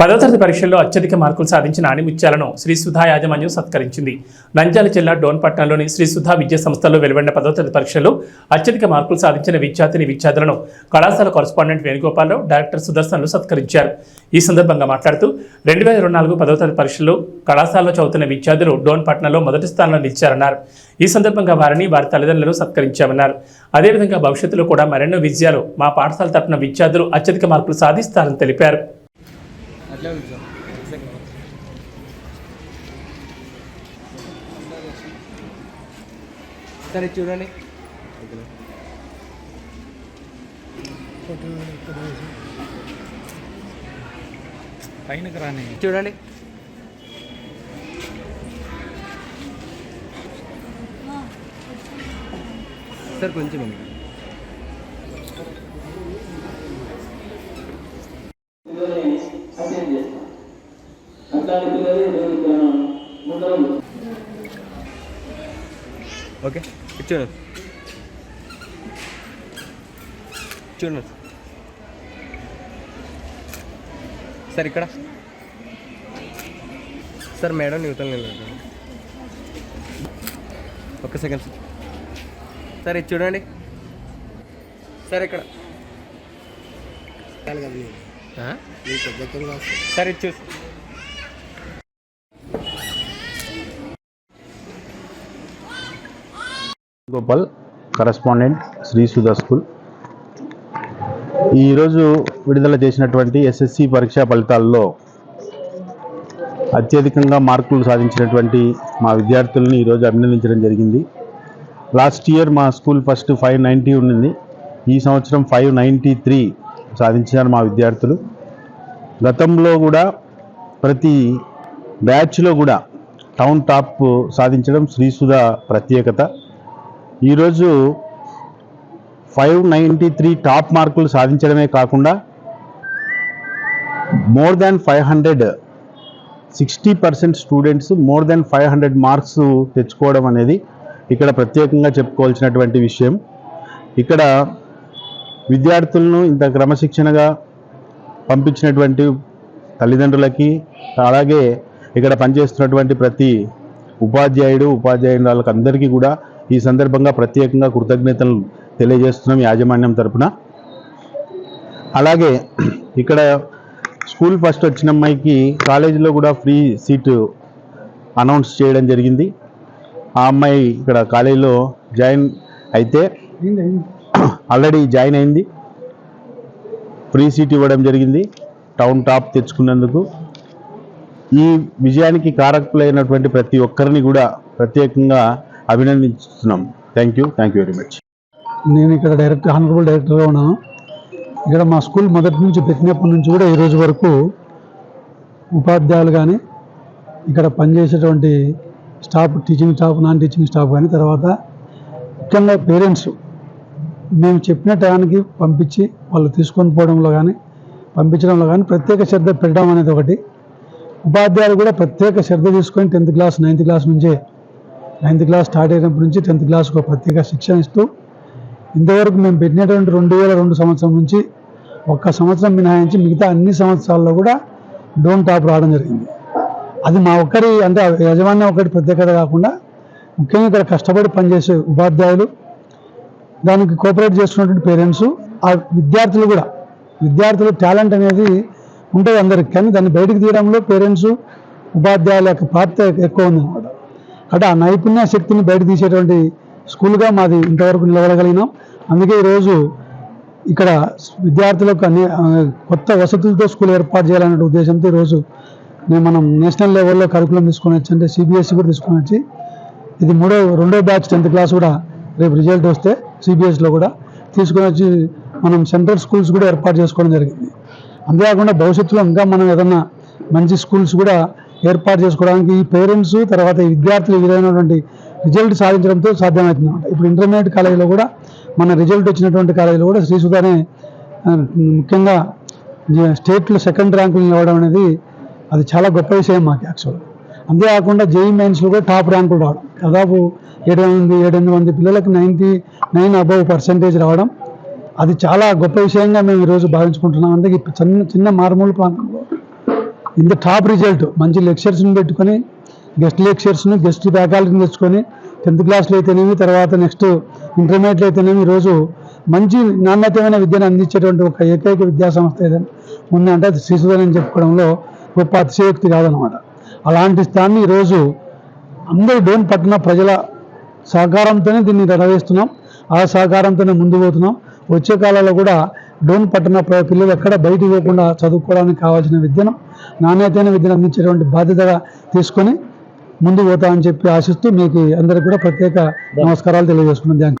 పదో తరగతి పరీక్షల్లో అత్యధిక మార్కులు సాధించిన ఆణిముత్యాలను శ్రీ సుధా యాజమాన్యం సత్కరించింది. నంద్యాల జిల్లా డోన్పట్నంలోని శ్రీ సుధా విద్యా సంస్థలో వెలువడిన పదో తరగతి పరీక్షల్లో అత్యధిక మార్కులు సాధించిన విద్యార్థిని విద్యార్థులను కళాశాల కరస్పాండెంట్ వేణుగోపాలరావు డైరెక్టర్ సుదర్శన్లు సత్కరించారు. ఈ సందర్భంగా మాట్లాడుతూ రెండు వేల ఇరవై నాలుగు పదో తరగతి పరీక్షల్లో కళాశాలలో చదువుతున్న విద్యార్థులు డోన్పట్నంలో మొదటి స్థానంలో నిలిచారన్నారు. ఈ సందర్భంగా వారిని వారి తల్లిదండ్రులను సత్కరించామన్నారు. అదేవిధంగా భవిష్యత్తులో కూడా మరెన్నో విజయాలు మా పాఠశాల తరపున విద్యార్థులు అత్యధిక మార్కులు సాధిస్తారని తెలిపారు. అట్లే కూర్చో సరే చూడండి. పైనకి రాని. చూడండి. సార్ కొంచెం ఓకే ఇటు చూడండి చూడండి సార్ ఇక్కడ. సార్ మేడం యువతలు నిలబడండి ఒక్క సెకండ్ సార్. సార్ ఇది చూడండి. సార్ ఇక్కడ. ఆ? సార్ ఇది చూసి గోపాల్ కరస్పాండెంట్ శ్రీ సుధా స్కూల్. ఈరోజు విడుదల చేసినటువంటి ఎస్ఎస్సి పరీక్షా ఫలితాల్లో అత్యధికంగా మార్కులు సాధించినటువంటి మా విద్యార్థులను ఈరోజు అభినందించడం జరిగింది. లాస్ట్ ఇయర్ మా స్కూల్ ఫస్ట్ ఫైవ్ నైంటీ ఉండింది. ఈ సంవత్సరం ఫైవ్ నైంటీ త్రీ సాధించారు మా విద్యార్థులు. గతంలో కూడా ప్రతి బ్యాచ్లో కూడా టౌన్ టాప్ సాధించడం శ్రీసుధా ప్రత్యేకత. ఈరోజు ఫైవ్ నైంటీ త్రీ టాప్ మార్కులు సాధించడమే కాకుండా more than five hundred sixty percent students more than five hundred marks తెచ్చుకోవడం అనేది ఇక్కడ ప్రత్యేకంగా చెప్పుకోవాల్సినటువంటి విషయం. ఇక్కడ విద్యార్థులను ఇంత క్రమశిక్షణగా పంపించినటువంటి తల్లిదండ్రులకి అలాగే ఇక్కడ పనిచేస్తున్నటువంటి ప్రతి ఉపాధ్యాయుడు ఉపాధ్యాయురాలకు అందరికీ కూడా ఈ సందర్భంగా ప్రత్యేకంగా కృతజ్ఞతలు తెలియజేస్తున్నాం యాజమాన్యం తరపున. అలాగే ఇక్కడ స్కూల్ ఫస్ట్ వచ్చిన అమ్మాయికి కాలేజీలో కూడా ఫ్రీ సీటు అనౌన్స్ చేయడం జరిగింది. ఆ అమ్మాయి ఇక్కడ కాలేజీలో జాయిన్ అయితే ఆల్రెడీ జాయిన్ అయింది. ఫ్రీ సీట్ ఇవ్వడం జరిగింది. టౌన్ టాప్ తెచ్చుకున్నందుకు. ఈ విజయానికి కారకులైనటువంటి ప్రతి ఒక్కరిని కూడా ప్రత్యేకంగా అభినందిస్తున్నాం. Thank you thank you very much నేను ఇక్కడ డైరెక్టర్ హానరబుల్ డైరెక్టర్గా ఉన్నాను. ఇక్కడ మా స్కూల్ మొదటి నుంచి పెట్టినప్పటి నుంచి కూడా ఈ రోజు వరకు ఉపాధ్యాయులు కానీ ఇక్కడ పనిచేసేటువంటి staff teaching staff non teaching staff కానీ తర్వాత ముఖ్యంగా పేరెంట్స్ మేము చెప్పిన టయానికి పంపించి వాళ్ళు తీసుకొని పోవడంలో కానీ పంపించడంలో కానీ ప్రత్యేక శ్రద్ధ పెట్టడం అనేది ఒకటి. ఉపాధ్యాయులు కూడా ప్రత్యేక శ్రద్ధ తీసుకొని టెన్త్ క్లాస్ నైన్త్ క్లాస్ నుంచే నైన్త్ క్లాస్ స్టార్ట్ అయినప్పటి నుంచి టెన్త్ క్లాస్కు ఒక ప్రత్యేక శిక్షణ ఇస్తూ ఇంతవరకు మేము పెట్టినటువంటి రెండు వేల రెండు సంవత్సరం నుంచి ఒక్క సంవత్సరం మినహాయించి మిగతా అన్ని సంవత్సరాల్లో కూడా డోన్ టాప్ రావడం జరిగింది. అది మా ఒక్కరి అంటే యజమాన్యం ఒకటి ప్రత్యేకత కాకుండా ముఖ్యంగా ఇక్కడ కష్టపడి పనిచేసే ఉపాధ్యాయులు దానికి కోఆపరేట్ చేస్తున్నటువంటి పేరెంట్స్ ఆ విద్యార్థులు కూడా విద్యార్థులు టాలెంట్ అనేది ఉంటుంది అందరికి. కానీ దాన్ని బయటకు తీయడంలో పేరెంట్స్ ఉపాధ్యాయుల యొక్క పాత్ర ఎక్కువ ఉంది. అంటే ఆ నైపుణ్య శక్తిని బయట తీసేటువంటి స్కూల్గా మాది ఇంతవరకు నిలబడగలిగినాం. అందుకే ఈరోజు ఇక్కడ విద్యార్థులకు అన్ని కొత్త వసతులతో స్కూల్ ఏర్పాటు చేయాలనే ఉద్దేశంతో ఈరోజు నేను మనం నేషనల్ లెవెల్లో కరికులం తీసుకొని వచ్చి అంటే సిబిఎస్ఈ కూడా తీసుకొని వచ్చి ఇది మూడో రెండో బ్యాచ్ టెన్త్ క్లాస్ కూడా రేపు రిజల్ట్ వస్తే సిబిఎస్ఈలో కూడా తీసుకొని వచ్చి మనం సెంట్రల్ స్కూల్స్ కూడా ఏర్పాటు చేసుకోవడం జరిగింది. అంతేకాకుండా భవిష్యత్తులో ఇంకా మనం ఏదన్నా మంచి స్కూల్స్ కూడా ఏర్పాటు చేసుకోవడానికి ఈ పేరెంట్స్ తర్వాత ఈ విద్యార్థులు ఈ విధమైనటువంటి రిజల్ట్ సాధించడంతో సాధ్యమవుతుంది. ఇప్పుడు ఇంటర్మీడియట్ కాలేజీలో కూడా మన రిజల్ట్ వచ్చినటువంటి కాలేజీలో కూడా శ్రీసుధానే ముఖ్యంగా స్టేట్లో సెకండ్ ర్యాంకులు నిలవడం అనేది అది చాలా గొప్ప విషయం మాకు యాక్చువల్గా అంతేకాకుండా జేఈ మెయిన్స్లో కూడా టాప్ ర్యాంకులు రావడం. దాదాపు ఏడు ఎనిమిది ఏడెనిమిది మంది పిల్లలకు నైంటీ నైన్ అబవ్ పర్సెంటేజ్ రావడం. అది చాలా గొప్ప విషయంగా మేము ఈరోజు భావించుకుంటున్నాం. అందుకే ఈ చిన్న చిన్న మారుమూల ప్రాంతంలో ఇంత టాప్ రిజల్ట్ మంచి లెక్చర్స్ని పెట్టుకొని గెస్ట్ లెక్చర్స్ని గెస్ట్ ఫ్యాకల్టీని తెచ్చుకొని టెన్త్ క్లాస్లో అయితేనేమి తర్వాత నెక్స్ట్ ఇంటర్మీడియట్లో అయితేనేమి ఈరోజు మంచి నాణ్యతమైన విద్యను అందించేటువంటి ఒక ఏకైక విద్యా సంస్థ ఏదైనా ఉందంటే అది శిశుధని చెప్పుకోవడంలో గొప్ప అతిశయోక్తి కాదనమాట అలాంటి స్థాన్ని ఈరోజు అందరూ డోన్ పట్టణ ప్రజల సహకారంతోనే దీన్ని నెరవేరుస్తున్నాం ఆ సహకారంతోనే ముందు పోతున్నాం. వచ్చే కాలంలో కూడా డోన్ పట్టణంలో పిల్లలు ఎక్కడ బయటికి పోకుండా చదువుకోవడానికి కావాల్సిన విద్యను నాణ్యతైన విద్యను అందించేటువంటి బాధ్యతగా తీసుకొని ముందు పోతామని చెప్పి ఆశిస్తూ మీకు అందరికి కూడా ప్రత్యేక నమస్కారాలు తెలియజేసుకున్నాను